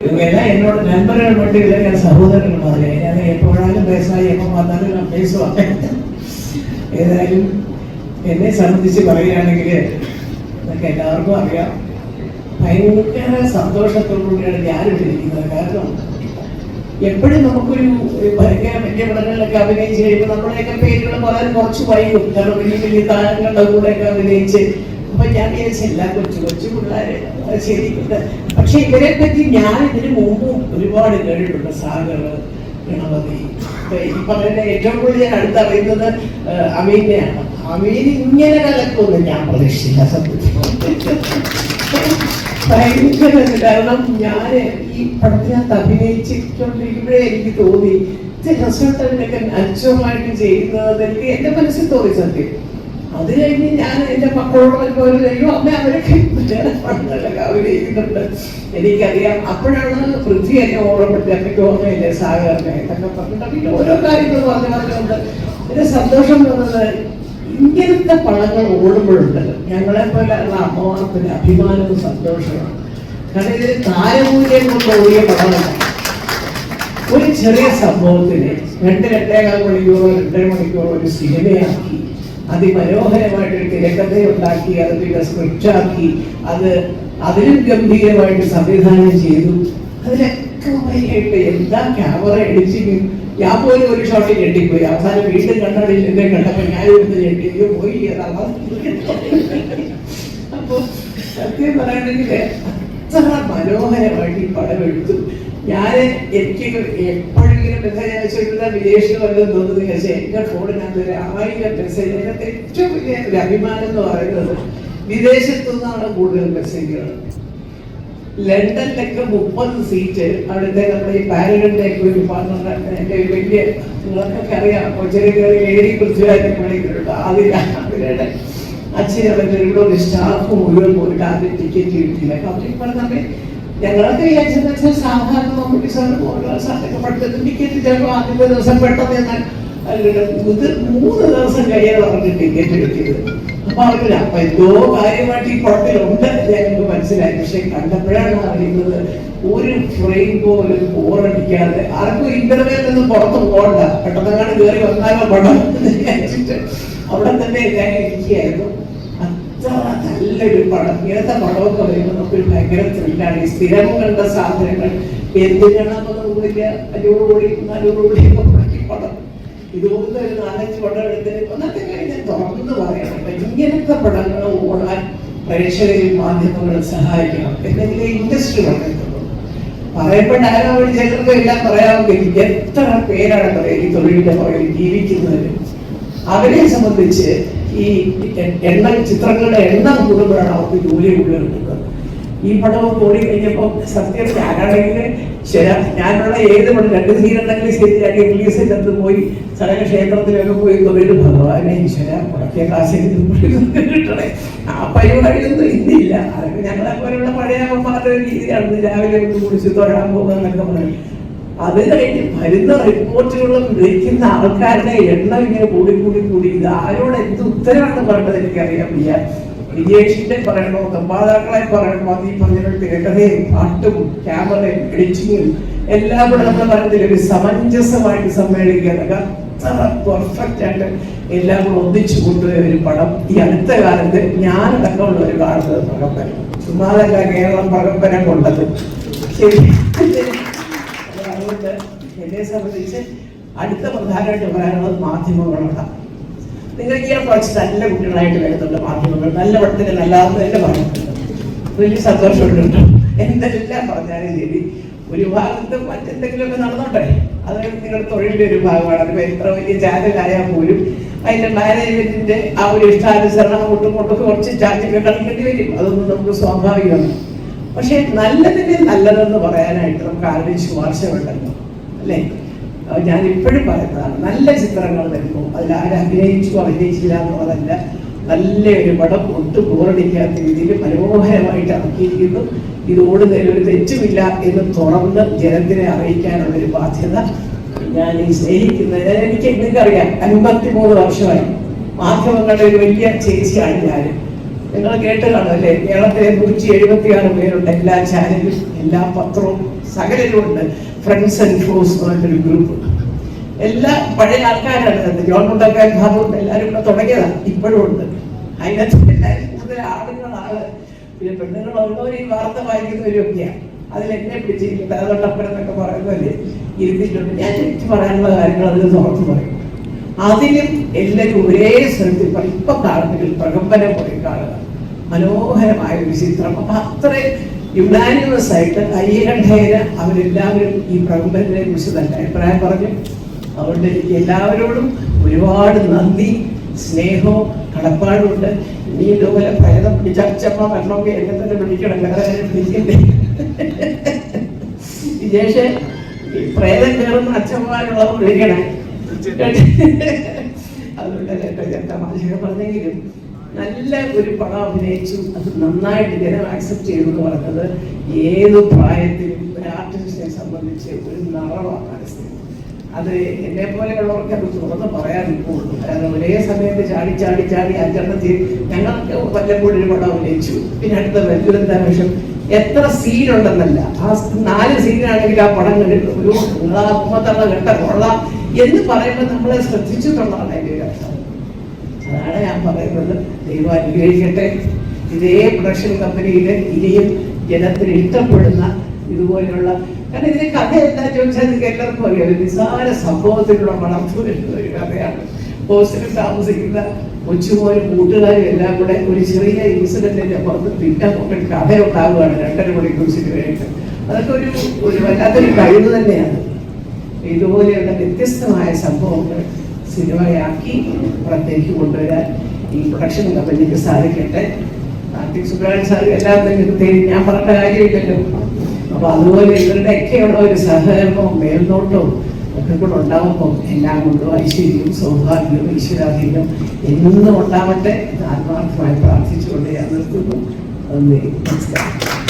இவங்கெல்லாம் എന്നോട് நண்பர்கள் மட்டும் இல்லை ഞാൻ சகோதரர்கள் மாதிரி ஏன்னா எப்போ வேணாலும் பேசலாம் எப்போ பார்த்தாலும் ഏതായാലും എന്നെ സംബന്ധിച്ച് പറയുകയാണെങ്കിൽ നമുക്ക് എല്ലാവർക്കും അറിയാം. ഭയങ്കര സന്തോഷത്തോടുകൂടിയാണ് ഞാനിവിടെ ഇരിക്കുന്നത് കാരണം എപ്പോഴും നമുക്കൊരു ഭയങ്കര വലിയ പടങ്ങളിലൊക്കെ അഭിനയിച്ച് കഴിയുമ്പോൾ നമ്മുടെയൊക്കെ പേരുകൾ പറയാൻ കുറച്ച് വൈകും. കാരണം വലിയ വലിയ താരങ്ങളുടെ കൂടെയൊക്കെ അഭിനയിച്ച്. അപ്പം ഞാൻ വിചാരിച്ചു എല്ലാ കൊച്ചു കൊച്ചു പിള്ളേരെ ശരി പക്ഷെ ഇവരെ പറ്റി ഞാൻ ഇതിനു മുമ്പും ഒരുപാട് കേട്ടിട്ടുണ്ട്. സാഗർ ഗണപതി. ഈ പറയുന്ന ഏറ്റവും കൂടുതൽ ഞാൻ അടുത്തറിയുന്നത് അമീനെയാണ്. അമീൻ ഇങ്ങനെ കലക്കുമെന്ന് ഞാൻ പ്രതീക്ഷിച്ചില്ല സത്യത്തിൽ. കാരണം ഞാൻ ഈ പടത്തിനകത്ത് അഭിനയിച്ചിട്ടുണ്ടെങ്കിലേ എനിക്ക് തോന്നി റിസൾട്ടൊക്കെ അച്ഛമായിട്ട് ചെയ്യുന്നത് എനിക്ക് എന്റെ മനസ്സിൽ തോന്നി സത്യം. അത് കഴിഞ്ഞ് ഞാൻ എന്റെ മക്കളോട് അമ്മ അവരൊക്കെ പടങ്ങളിലൊക്കെ എനിക്കറിയാം. അപ്പോഴാണ് പൃഥ്വി എന്നെ ഓർമ്മപ്പെടുത്തി എനിക്ക് ഓർമ്മയില്ലേ? സാഗറിനെ പറഞ്ഞിട്ട് ഓരോ കാര്യങ്ങൾ പറഞ്ഞു പറഞ്ഞുകൊണ്ട് എന്റെ സന്തോഷം തോന്നുന്നത് ഇങ്ങനത്തെ പടങ്ങൾ ഓടുമ്പോഴുണ്ടല്ലോ ഞങ്ങളെ പോലെ ഉള്ള അമ്മമാർക്കൊരു അഭിമാനവും സന്തോഷമാണ് കാരണം ഇതിന് താരമൂല്യം കൊണ്ട് ഓടിയ പടമല്ല. ഒരു ചെറിയ സംഭവത്തിന് രണ്ട് രണ്ടേകാൽ മണിക്കൂറോ രണ്ടര മണിക്കൂറോ ഒരു സിനിമയാക്കി അതിമനോഹരമായിട്ട് ഒരു തിരക്കഥയുണ്ടാക്കി അത് പിന്നെ സ്ക്രിപ്റ്റാക്കി അത് അതിലും ഗംഭീരമായിട്ട് സംവിധാനം ചെയ്തു. അതിലൊക്കെ ഉപരിയായിട്ട് എന്താ ക്യാമറ അടിച്ച് ഞാൻ പോലും ഒരു ഷോട്ടിൽ ഞെട്ടിപ്പോയി. അവസാനം വീണ്ടും കണ്ണാടിയിൽ എന്നെ കണ്ടപ്പോൾ ഞാൻ ഇവിടുന്ന് ഞെട്ടി. പോയി ഏതാണ് അപ്പൊ സത്യം പറയണെങ്കിൽ അത്ര മനോഹരമായിട്ട് ഈ പടം എടുത്തു. ഞാൻ എനിക്ക് എപ്പോഴെങ്കിലും മെസ്സേജ് അയച്ചിട്ടുള്ള വിദേശം വല്ലതും തോന്നുന്നു പക്ഷേ എന്റെ ഫോണിനകത്ത് ഒരു ആയിരം മെസ്സേജ് അതിനകത്ത് ഏറ്റവും വലിയ ഒരു അഭിമാനം എന്ന് പറയുന്നത് വിദേശത്തു നിന്നാണ് കൂടുതൽ മെസ്സേജുകൾ ലണ്ടനിലൊക്കെ മുപ്പത് സീറ്റ് അവിടുത്തെ നമ്മുടെ ഈ പാരഗണിന്റെ ഒക്കെ ഒരു എന്റെ വലിയ നിങ്ങൾക്കൊക്കെ അറിയാം ചെറിയ ഏരി പൃഥ്വിരാജ് പണിയിട്ടുണ്ട് അതിൽ അവരുടെ ഇവിടെ ഒരു സ്റ്റാഫ് മുഴുവൻ പോയിട്ട് ആദ്യം ടിക്കറ്റ് കിട്ടിയില്ല. അവർ ഞങ്ങളൊക്കെ വിചാരിച്ചെന്ന് വെച്ചാൽ സാധാരണ നമുക്ക് സാറൊക്കെ പഠിത്തത്തിൽ ടിക്കറ്റ് ചിലപ്പോൾ ആദ്യത്തെ ദിവസം പെട്ടെന്ന് എന്നാൽ ഇത് മൂന്ന് ദിവസം കഴിയാതെ ടിക്കറ്റ് കിട്ടിയത്. അവർക്ക് അപ്പൊ എന്തോ കാര്യമായിട്ട് ഈ പടത്തിലുണ്ട് ഞങ്ങൾക്ക് മനസ്സിലായി. പക്ഷെ കണ്ടപ്പോഴാണ് അറിയുന്നത് ഒരു ഫ്രെയിം പോലും ഓറടിക്കാതെ ആർക്കും ഇന്റർവെൽ നിന്ന് പുറത്ത് പോകണ്ട. പെട്ടെന്നങ്ങാണ് കയറി വന്നാലോ പടം അവിടെ തന്നെ ഞാൻ ഇരിക്കുകയായിരുന്നു. അത്ര നല്ലൊരു പടം. ഇങ്ങനത്തെ പടമൊക്കെ വരുമ്പോൾ നമുക്കൊരു ഭയങ്കര ത്രില്ലാണ് ഈ സ്ഥിരം കണ്ട സാധനങ്ങൾ എന്തിനാണെന്ന് നമുക്കില്ല അഞ്ഞൂറ് കോടി നാനൂറ് കോടി ഒക്കെ മുടക്കി പടം. ഇതുപോലത്തെ ഒരു നാലഞ്ച് തുറന്നു പറയണം. ഇങ്ങനത്തെ പടങ്ങൾ ഓടാൻ പ്രേക്ഷകരെയും മാധ്യമങ്ങളും സഹായിക്കണം. എന്തെങ്കിലും ഇൻഡസ്ട്രി വളർത്തുള്ളൂ പറയപ്പെട്ട ഡയലോഗ് ചിലർക്ക് എല്ലാം പറയാമെങ്കിൽ എത്ര പേരാണ് പറയുക ഈ തൊഴിലിന്റെ പുറകിൽ ജീവിക്കുന്നവര്? അവരെ സംബന്ധിച്ച് ഈ എണ്ണ ചിത്രങ്ങളുടെ എണ്ണം കൂടുമ്പോഴാണ് അവർക്ക് ജോലി കിട്ടുന്നത് ഈ പടവും കൂടി കഴിഞ്ഞപ്പോ സത്യം ഞാനാണെങ്കിൽ ഞാനുള്ള ഏത് പടം രണ്ട് സീനുണ്ടെങ്കിലും ശരിയാക്കി ഇംഗ്ലീഷിൽ ചെയ്ത് പോയി സകല ക്ഷേത്രത്തിലൊക്കെ പോയി തൊഴിൽ ഭഗവാനെ ഈശ്വര മുടക്കിയ കാശ് കിട്ടണേ. ആ പരിപാടിയൊന്നും ഇന്നില്ല. അതൊക്കെ ഞങ്ങളെ പോലെയുള്ള പഴയ അമ്മമാരുടെ രീതിയാണ് രാവിലെ ഒന്ന് കുടിച്ച് തൊഴാൻ പോകുന്നതെന്നൊക്കെ പറഞ്ഞു. അത് കഴിഞ്ഞ് വരുന്ന റിപ്പോർട്ടുകളും വിളിക്കുന്ന ആൾക്കാരുടെ എണ്ണം ഇങ്ങനെ കൂടി കൂടി കൂടി. ഇത് ആരോട് എന്ത് ഉത്തരവാണെന്ന് പറഞ്ഞത് എനിക്കറിയാൻ വയ്യ. വിജേഷിന്റെ പറയണോ? നിർമ്മാതാക്കളെ പറയണോ? അത് ഈ പറഞ്ഞ തിരക്കഥയും പാട്ടും ക്യാമറയും എഡിറ്റിങ്ങും എല്ലാം കൂടെ നമ്മുടെ മനസ്സിൽ ഒരു സമഞ്ജസമായിട്ട് സമ്മേളിക്കുക പെർഫെക്റ്റ് ആയിട്ട് എല്ലാം കൂടെ ഒന്നിച്ചു കൊണ്ടുപോയ ഒരു പടം ഈ അടുത്ത കാലത്ത് ഞാനടക്കമുള്ള ഒരു കാണുന്നത് പകപ്പന ചുമ്മാതല്ല കേരളം പകപ്പന കൊണ്ടത്. അതുകൊണ്ട് എന്നെ സംബന്ധിച്ച് അടുത്ത പ്രധാനമായിട്ട് പറയാനുള്ളത് മാധ്യമങ്ങളാണ്. ഞാൻ കുറച്ച് നല്ല കുട്ടികളായിട്ട് വരുന്നുണ്ട് മാധ്യമങ്ങൾ. നല്ല പടത്തിന് നല്ലതെന്ന് തന്നെ പറഞ്ഞിട്ടുണ്ട് വലിയ സന്തോഷമുണ്ട്. എന്തെല്ലാം പറഞ്ഞാലും ശരി. ഒരു ഭാഗത്ത് മറ്റെന്തെങ്കിലുമൊക്കെ നടന്നോട്ടെ? അത് നിങ്ങളുടെ തൊഴിലിന്റെ ഒരു ഭാഗമാണ്. അതിപ്പോ എത്ര വലിയ ചാനലായാൽ പോലും അതിന്റെ മാനേജ്മെന്റിന്റെ ആ ഒരു ഇഷ്ടാനുസരണം അങ്ങോട്ടും ഇങ്ങോട്ടും കുറച്ച് ചാർജൊക്കെ കളിക്കേണ്ടി വരും. അതൊന്നും നമുക്ക് സ്വാഭാവികമാണ്. പക്ഷെ നല്ലതിനെ നല്ലതെന്ന് പറയാനായിട്ട് നമുക്ക് ആരുടെയും ശുപാർശ വേണ്ടല്ലോ അല്ലേ? അത് ഞാൻ ഇപ്പോഴും പറയുന്നതാണ് നല്ല ചിത്രങ്ങൾ വരുമ്പോൾ അതിൽ ആരും അഭിനയിച്ചു അഭിനയിച്ചില്ല എന്നുള്ളതല്ല നല്ല ഒരു പടം ഒട്ടും ബോറടിക്കാത്ത രീതിയിൽ മനോഹരമായിട്ട് ഇറക്കിയിരിക്കുന്നു. ഇത് ഓടുന്നതിൽ ഒരു തെറ്റുമില്ല എന്ന് തുറന്ന് ജനത്തിനെ അറിയിക്കാനുള്ള ഒരു ബാധ്യത ഞാൻ ഈ സ്നേഹിക്കുന്നത് എനിക്ക് നിങ്ങൾക്കറിയാം അൻപത്തിമൂന്ന് വർഷമായി മാധ്യമങ്ങളുടെ ഒരു വലിയ ചേച്ചിയാണ് ഞാൻ നിങ്ങൾ കേട്ട് കാണുമല്ലേ കേരളത്തിലെ നൂറ്റി എഴുപത്തി ആറ് പേരുണ്ട് എല്ലാ ചാനലും എല്ലാ പത്രവും സകലരും ഉണ്ട്. ഫ്രണ്ട്സ് ആൻഡ് എന്ന് പറഞ്ഞൊരു ഗ്രൂപ്പ് എല്ലാ പഴയ ആൾക്കാരാണ് ഗവൺമെന്റ് ജോൺ മുണ്ടൊക്കെ ഭാഗവും എല്ലാവരും ഇവിടെ തുടങ്ങിയതാണ് ഇപ്പോഴും ഉണ്ട്. അതിനകത്ത് എല്ലാവരും കൂടുതൽ ആളുകളാണ്. പിന്നെ പെണ്ണുങ്ങളുള്ളവർ ഈ വാർത്ത വായിക്കുന്നവരൊക്കെയാണ് അതിൽ എന്നെ പിടിച്ചിരിക്കുന്നത്. അതുകൊണ്ടപ്പുറം എന്നൊക്കെ പറയുന്നതല്ലേ ഇരുത്തിയിട്ടുണ്ട്. ഞാൻ എനിക്ക് പറയാനുള്ള കാര്യങ്ങൾ അതിൽ തുറന്നു പറയും. അതിലും എല്ലാവരും ഒരേ സ്ഥലത്തിൽ ഇപ്പൊ കാണുന്നെങ്കിൽ പ്രകമ്പനം പോയി കാണുക. മനോഹരമായ ഒരു ചിത്രം. അപ്പൊ അത്രയും യുണാനിമസ് ആയിട്ട് അയ്യകണ്ഠേന അവരെല്ലാവരും ഈ പ്രകമ്പനെ കുറിച്ച് തന്നെ അഭിപ്രായം പറഞ്ഞു. അതുകൊണ്ട് എനിക്ക് എല്ലാവരോടും ഒരുപാട് നന്ദി സ്നേഹവും കടപ്പാടുമുണ്ട് ഇനി ഇതുപോലെ പ്രേതം അച്ചമ്മ വരണമെങ്കിൽ എന്നെ തന്നെ വിളിക്കണം. വേറെ പിടിക്കണ്ടേ വിജേഷ് പ്രേതം കയറുന്ന അച്ഛന്മാരുള്ളവർ വിളിക്കണേ. അതുകൊണ്ട് കേട്ടോ ഞാൻ തമാശ പറഞ്ഞെങ്കിലും നല്ല ഒരു പടം അഭിനയിച്ചു. അത് നന്നായിട്ട് ജനം ആക്സെപ്റ്റ് ചെയ്തു എന്ന് പറഞ്ഞത് ഏത് പ്രായത്തിലും ഒരു ആർട്ടിസ്റ്റിനെ സംബന്ധിച്ച് ഒരു നിറവാണ് അത് എന്നെ പോലെയുള്ളവർക്ക് അത് തുറന്ന് പറയാൻ ഇപ്പോഴുള്ളൂ കാരണം ഒരേ സമയത്ത് ചാടി ചാടി ചാടി അഞ്ചെണ്ണം ചെയ്ത് ഞങ്ങൾക്ക് വല്ലപ്പോഴും ഒരു പടം അഭിനയിച്ചു. പിന്നെ അടുത്ത വെല്ലുവിളിന്താവശ്യം എത്ര സീൻ ഉണ്ടെന്നല്ല. ആ നാല് സീനാണെങ്കിൽ ആ പടം കണ്ടിട്ട് ഒരു കൊള്ളാ കൊള്ളാം എന്ന് പറയുമ്പോൾ നമ്മളെ ശ്രദ്ധിച്ചിട്ടുള്ളതാണ് അതിന്റെ ഒരു അർത്ഥം അതാണ് ഞാൻ പറയുന്നത് ദൈവം അനുഗ്രഹിക്കട്ടെ. ഇതേ പ്രൊഡക്ഷൻ കമ്പനിയിൽ ഇനിയും ജനത്തിന് ഇഷ്ടപ്പെടുന്ന ഇതുപോലെയുള്ള കാരണം ഇതിന്റെ കഥ എന്താ ചോദിച്ചാൽ നിങ്ങൾക്ക് എല്ലാവർക്കും അറിയാം. നിസ്സാര സംഭവത്തിലുള്ള വളർന്നു വരുന്ന ഒരു കഥയാണ്. ഹോസ്റ്റലിൽ താമസിക്കുന്ന കൊച്ചുമോനും കൂട്ടുകാരും എല്ലാം കൂടെ ഒരു ചെറിയ ഇൻസിഡന്റിന്റെ പുറത്ത് ഒരു കഥ ഉണ്ടാവുകയാണ് രണ്ടര മണിക്കൂർ സിനിമയായിട്ട്. അതൊക്കെ ഒരു ഒരു വല്ലാത്തൊരു കഴിവ് തന്നെയാണ്. ഇതുപോലെയുള്ള വ്യത്യസ്തമായ സംഭവങ്ങൾ സിനിമയാക്കി പുറത്തേക്ക് കൊണ്ടുവരാൻ ഈ പ്രൊഡക്ഷൻ എനിക്ക് സാധിക്കട്ടെ കാർത്തിക് സുബ്രഹ്മണ്യൻ സാർ തേടി ഞാൻ പറഞ്ഞ കാര്യമില്ലല്ലോ. അപ്പൊ അതുപോലെ ഇവരുടെയൊക്കെയുള്ള ഒരു സഹകരണവും മേൽനോട്ടവും ഒക്കെ കൂടെ ഉണ്ടാവുമ്പോൾ എല്ലാം കൊണ്ടും ഐശ്വര്യവും സൗഭാഗ്യവും ഈശ്വരാധീനം എന്നും ഉണ്ടാവട്ടെ ആത്മാർത്ഥമായി പ്രാർത്ഥിച്ചുകൊണ്ട് ഞാൻ നിർത്തുന്നു. നന്ദി. നമസ്കാരം.